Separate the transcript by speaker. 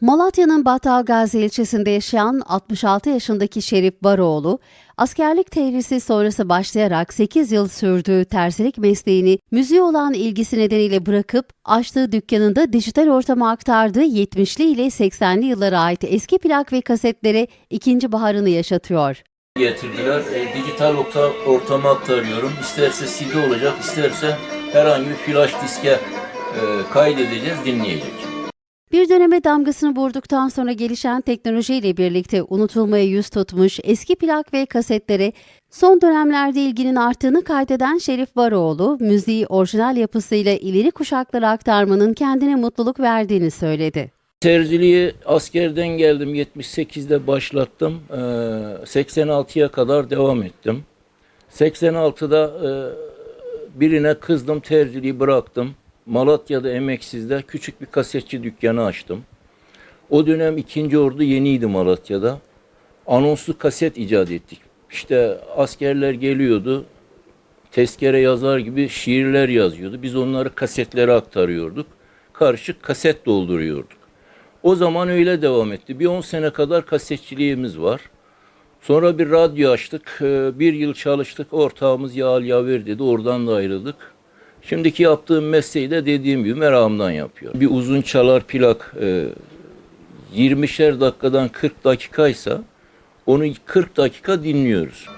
Speaker 1: Malatya'nın Battalgazi ilçesinde yaşayan 66 yaşındaki Şerif Baroğlu, askerlik tehrisi sonrası başlayarak 8 yıl sürdüğü terzilik mesleğini müziğe olan ilgisi nedeniyle bırakıp açtığı dükkanında dijital ortama aktardığı 70'li ile 80'li yıllara ait eski plak ve kasetlere ikinci baharını yaşatıyor.
Speaker 2: getirdiler. E, dijital orta, ortama aktarıyorum. İsterse CD olacak, isterse herhangi bir flash diske e, kaydedeceğiz, dinleyecek.
Speaker 1: Döneme damgasını vurduktan sonra gelişen teknolojiyle birlikte unutulmaya yüz tutmuş eski plak ve kasetlere son dönemlerde ilginin arttığını kaydeden Şerif Baroğlu, müziği orijinal yapısıyla ileri kuşaklara aktarmanın kendine mutluluk verdiğini söyledi.
Speaker 2: Terziliği askerden geldim. 78'de başlattım. E, 86'ya kadar devam ettim. 86'da e, birine kızdım, terziliği bıraktım. Malatya'da Emeksiz'de küçük bir kasetçi dükkanı açtım. O dönem ikinci ordu yeniydi Malatya'da. Anonslu kaset icat ettik. İşte askerler geliyordu, tezkere yazar gibi şiirler yazıyordu. Biz onları kasetlere aktarıyorduk. Karışık kaset dolduruyorduk. O zaman öyle devam etti. Bir 10 sene kadar kasetçiliğimiz var. Sonra bir radyo açtık. Ee, Bir yıl çalıştık. Ortağımız Yağal Yaver dedi. Oradan da ayrıldık. Şimdiki yaptığım mesleği de dediğim gibi meramdan yapıyorum. Bir uzun çalar plak e, 20'şer dakikadan 40 dakikaysa onu 40 dakika dinliyoruz.